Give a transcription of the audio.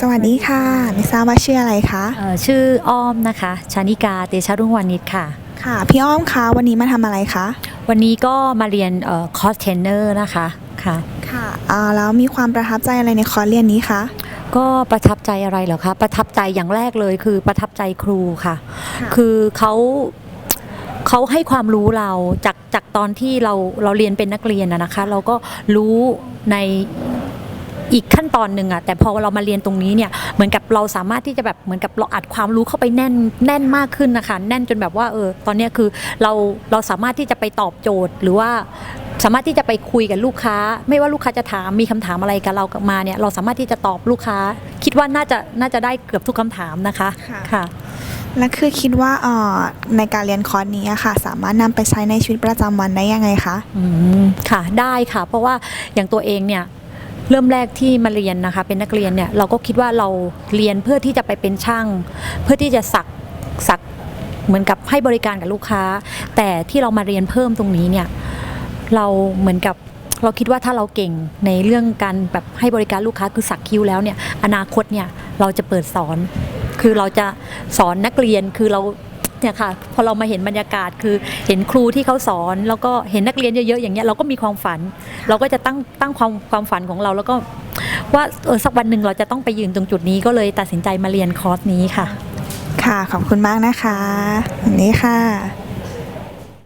สวัสดีค่ะ ไม่ทราบว่าชื่ออะไรคะเอ่อชื่ออ้อมนะคะชานิกาเตชะรุ่งวานิชค่ะ ค่ะ พี่อ้อมคะวันนี้มาทำอะไรคะวันนี้ก็มาเรียนคอร์สเทรนเนอร์นะคะค่ะค่ะอ่าแล้วมีความประทับใจอะไรในคอร์สเรียนนี้คะก็ประทับใจอะไรเหรอคะประทับใจอย่างแรกเลยคือประทับใจครูค่ะค่ะคือเขาเขาให้ความรู้เราจากจากตอนที่เราเราเรียนเป็นนักเรียนนะนะคะ เราก็รู้ใน อีกขั้นตอนหนึ่งอะแต่พอเรามาเรียนตรงนี้เนี่ยเหมือนกับเราสามารถที่จะแบบเหมือนกับเราอัดความรู้เข้าไปแน่นแน่นมากขึ้นนะคะ แน่นจนแบบว่าเออตอนเนี้ยคือเราเราสามารถที่จะไปตอบโจทย์หรือว่าสามารถที่จะไปคุยกับลูกค้า ไม่ว่าลูกค้าจะถามมีคำถามอะไรกับเรามาเนี่ยเราสามารถที่จะตอบลูกค้า คิดว่าน่าจะน่าจะได้เกือบทุกคำถามนะคะค่ะค่ะและคือคิดว่าเอ่อในการเรียนคอร์สนี้อะค่ะ สามารถนำไปใช้ในชีวิตประจำวันได้ยังไงคะอืมค่ะได้ค่ะ เพราะว่าอย่างตัวเองเนี่ย เริ่มแรกที่มาเรียนนะคะเป็นนักเรียนเนี่ยเราก็คิดว่าเราเรียนเพื่อที่จะไปเป็นช่าง เพื่อที่จะสักสักเหมือนกับให้บริการกับลูกค้า แต่ที่เรามาเรียนเพิ่มตรงนี้เนี่ยเราเหมือนกับเราคิดว่าถ้าเราเก่งในเรื่องการแบบให้บริการลูกค้าคือสักคิ้วแล้วเนี่ยอนาคตเนี่ยเราจะเปิดสอน คือเราจะสอนนักเรียนคือเรา เนี่ยค่ะพอเรามาเห็นบรรยากาศคือเห็นครูที่เขาสอน แล้วก็เห็นนักเรียนเยอะๆอย่างเงี้ยเราก็มีความฝัน เราก็จะตั้งตั้งความความฝันของเราแล้วก็ว่าเออสักวันหนึ่งเราจะต้องไปยืนตรงจุดนี้ก็เลยตัดสินใจมาเรียนคอร์สนี้ค่ะ ค่ะขอบคุณมากนะคะวันนี้ค่ะ